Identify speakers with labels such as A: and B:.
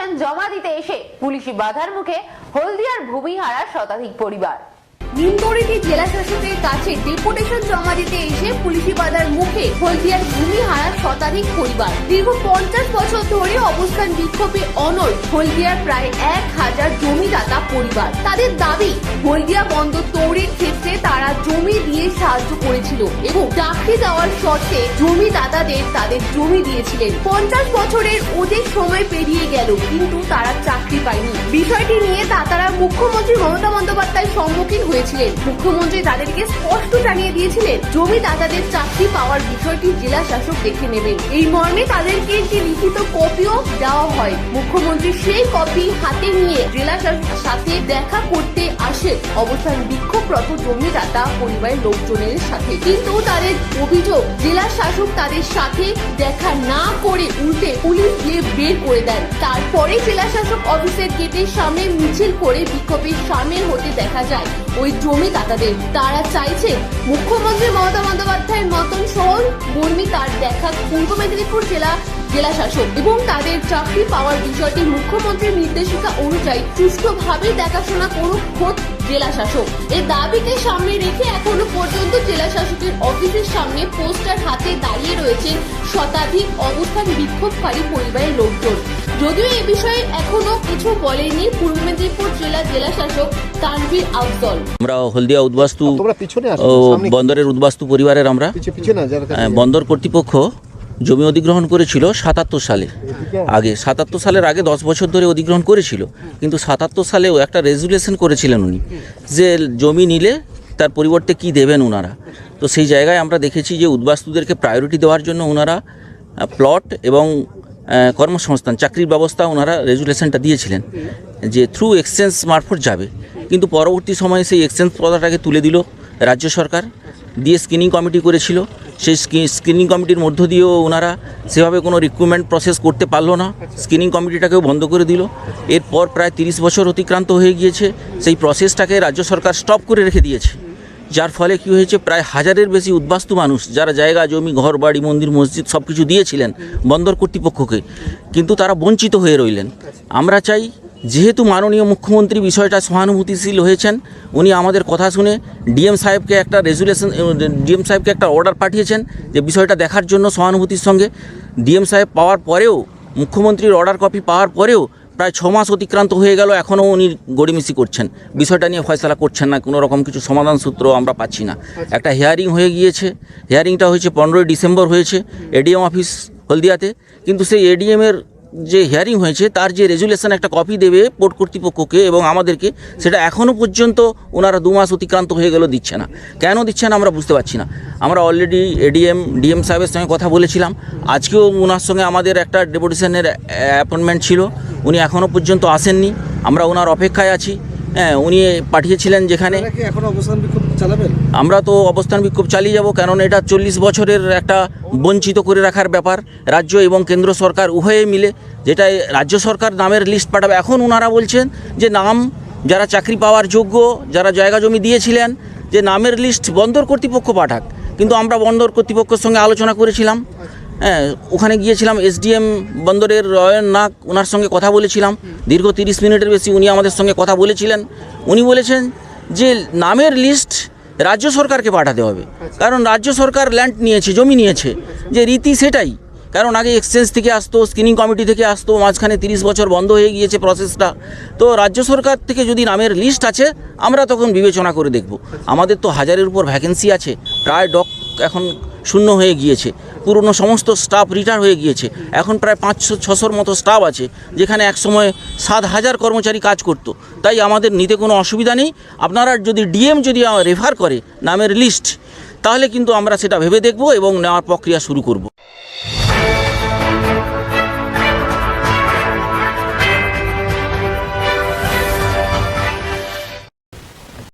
A: Deputation জমা দিতে এসে পুলিশি বাধার মুখে হলদিয়ার ভূমিহারা শতাধিক পরিবার।
B: নিমতরিতে জেলা কাছে ডেপুটেশন জমা দিতে এসে পুলিশি বাধার মুখে হলদিয়ার ভূমি হারা শতাধিক পরিবার। দীর্ঘ পঞ্চাশ বছর ধরে অবস্থান বিক্ষোভে অনর হলদিয়ার প্রায় এক হাজার জমিদাতা পরিবার। তাদের দাবি, হলদিয়া বন্দর করেছিল এবং চাকরি দেওয়ার শর্তে জমিদাতাদের তাদের জমি দিয়েছিলেন। পঞ্চাশ বছরের অধিক সময় পেরিয়ে গেল, কিন্তু তারা চাকরি পায়নি। বিষয়টি নিয়ে দাতারা মুখ্যমন্ত্রী মমতা বন্দ্যোপাধ্যায়ের সম্মুখীন হয়েছিলেন। মুখ্যমন্ত্রী তাদেরকে স্পষ্ট জানিয়ে দিয়েছিলেন জমিদাতাদের চাকরি পাওয়ার বিষয়টি জেলা শাসক দেখে নেবেন। এই মর্মে তাদেরকে একটি লিখিত কপিও দেওয়া হয়। মুখ্যমন্ত্রী সেই কপি হাতে নিয়ে জেলা সাথে দেখা করতে আসেন। অবস্থান বিক্ষোভরত জমিদাতা পরিবারের লোকজনের সাথে। কিন্তু তাদের অভিযোগ জেলা শাসক তাদের সাথে দেখা না করে উল্টে পুলিশ দিয়ে বের করে দেন তারপরে জেলা শাসক অফিসের গেটের সামনে মিছিল করে বিক্ষোভে সামিল হতে দেখা যায় ওই জমি জমিদাতাদের তারা চাইছে মুখ্যমন্ত্রী মমতা বন্দ্যোপাধ্যায়ের মতন সহ কর্মী তার দেখা পূর্ব মেদিনীপুর জেলা জেলা শাসক এবং তাদের চাকরি পাওয়ার বিষয়টি মুখ্যমন্ত্রীর নির্দেশিকা অনুযায়ী সুষ্ঠুভাবে দেখাশোনা করুক খোদ জেলা শাসক। এই দাবিকে সামনে রেখে এখনও পর্যন্ত জেলা শাসকের অফিসের সামনে পোস্টার হাতে দাঁড়িয়ে রয়েছেন শতাধিক অবস্থান বিক্ষোভকারী পরিবারের লোকজন। যদিও এ বিষয়ে এখনও কিছু বলেনি পূর্ব মেদিনীপুর জেলা জেলা শাসক তানভীর আফজল।
C: আমরা হলদিয়া উদ্বাস্তু
D: তোমরা পিছনে আসো
C: ও
D: সামনে
C: বন্দরের উদ্বাস্তু পরিবারের আমরা আহ, বন্দর কর্তৃপক্ষ জমি অধিগ্রহণ করেছিল সাতাত্তর সালে। আগে সাতাত্তর সালের আগে দশ বছর ধরে অধিগ্রহণ করেছিল। কিন্তু সাতাত্তর সালেও একটা রেজুলেশন করেছিলেন উনি, যে জমি নিলে তার পরিবর্তে কি দেবেন ওনারা তো সেই জায়গায় আমরা দেখেছি যে উদ্বাস্তুদেরকে প্রায়োরিটি দেওয়ার জন্য ওনারা প্লট এবং কর্মসংস্থান, চাকরির ব্যবস্থা ওনারা রেজুলেশনটা দিয়েছিলেন, যে থ্রু এক্সচেঞ্জ মারফত যাবে। কিন্তু পরবর্তী সময়ে সেই এক্সচেঞ্জ কথাটাকে তুলে দিল রাজ্য সরকার, দিয়ে স্ক্রিনিং কমিটি করেছিল। সেই স্ক্রিনিং কমিটির মধ্য দিয়েও ওনারা সেভাবে কোনো রিক্রুটমেন্ট প্রসেস করতে পারল না। স্ক্রিনিং কমিটিটাকেও বন্ধ করে দিল। এরপর প্রায় তিরিশ বছর অতিক্রান্ত হয়ে গিয়েছে। সেই প্রসেসটাকে রাজ্য সরকার স্টপ করে রেখে দিয়েছে। যার ফলে কী হয়েছে প্রায় হাজারের বেশি উদ্বাস্তু মানুষ যারা জায়গা জমি ঘর বাড়ি মন্দির মসজিদ সব কিছু দিয়েছিলেন বন্দর কর্তৃপক্ষকে। কিন্তু তারা বঞ্চিত হয়ে রইলেন। আমরা চাই যেহেতু মাননীয় মুখ্যমন্ত্রী বিষয়টা সহানুভূতিশীল হয়েছেন উনি আমাদের কথা শুনে ডিএম সাহেবকে একটা রেজুলেশন ডিএম সাহেবকে একটা অর্ডার পাঠিয়েছেন যে বিষয়টা দেখার জন্য সহানুভূতির সঙ্গে। ডিএম সাহেব পাওয়ার পরেও মুখ্যমন্ত্রীর অর্ডার কপি পাওয়ার পরেও প্রায় ছ মাস অতিক্রান্ত হয়ে গেল এখনও উনি গড়িমিসি করছেন। বিষয়টা নিয়ে ফয়সলা করছেন না কোনো রকম কিছু সমাধান সূত্র আমরা পাচ্ছি না। একটা হিয়ারিং হয়ে গিয়েছে হিয়ারিংটা হয়েছে পনেরোই ডিসেম্বর হয়েছে এডিএম অফিস হলদিয়াতে কিন্তু সেই এডিএমের যে হিয়ারিং হয়েছে, তার যে রেজুলেশন একটা কপি দেবে পোর্ট কর্তৃপক্ষকে এবং আমাদেরকে, সেটা এখনও পর্যন্ত ওনারা দু মাস অতিক্রান্ত হয়ে গেল দিচ্ছে না। কেন দিচ্ছে না আমরা বুঝতে পারছি না। আমরা অলরেডি এডিএম ডিএম সাহেবের সঙ্গে কথা বলেছিলাম। আজকেও ওনার সঙ্গে আমাদের একটা ডেপুটেশনের অ্যাপয়েন্টমেন্ট ছিল। উনি এখনও পর্যন্ত আসেননি। আমরা ওনার অপেক্ষায় আছি। হ্যাঁ উনি পাঠিয়েছিলেন যেখানে। আমরা তো অবস্থান বিক্ষোভ চালিয়ে যাব কারণ এটা চল্লিশ বছরের একটা বঞ্চিত করে রাখার ব্যাপার। রাজ্য এবং কেন্দ্র সরকার উভয়ে মিলে যেটা রাজ্য সরকার নামের লিস্ট পাঠাবে। এখন ওনারা বলছেন যে নাম যারা চাকরি পাওয়ার যোগ্য যারা জায়গা জমি দিয়েছিলেন যে নামের লিস্ট বন্দর কর্তৃপক্ষ পাঠাক। কিন্তু আমরা বন্দর কর্তৃপক্ষের সঙ্গে আলোচনা করেছিলাম। হ্যাঁ ওখানে গিয়েছিলাম এসডিএম বন্দরের রয়ন নাগ, ওনার সঙ্গে কথা বলেছিলাম। দীর্ঘ তিরিশ মিনিটের বেশি উনি আমাদের সঙ্গে কথা বলেছিলেন। উনি বলেছেন যে, নামের লিস্ট রাজ্য সরকারকে পাঠাতে হবে। কারণ রাজ্য সরকার ল্যান্ড নিয়েছে, জমি নিয়েছে। যে রীতি সেটাই। কারণ আগে এক্সচেঞ্জ থেকে আসতো স্ক্রিনিং কমিটি থেকে আসতো, মাঝখানে তিরিশ বছর বন্ধ হয়ে গিয়েছে প্রসেসটা তো রাজ্য সরকার থেকে যদি নামের লিস্ট আছে, আমরা তখন বিবেচনা করে দেখব। আমাদের তো হাজারের উপর ভ্যাকেন্সি আছে। প্রায় ডক এখন শূন্য হয়ে গিয়েছে। পুরনো সমস্ত স্টাফ রিটায়ার হয়ে গিয়েছে। এখন প্রায় পাঁচশো, ছশোর মতো স্টাফ আছে, যেখানে একসময় সাত হাজার কর্মচারী কাজ করত। তাই আমাদের নিতে কোনো অসুবিধা নেই। আপনারা যদি ডিএম যদি রেফার করে, নামের লিস্ট তাহলে কিন্তু আমরা সেটা ভেবে দেখব এবং নেওয়ার প্রক্রিয়া শুরু করব।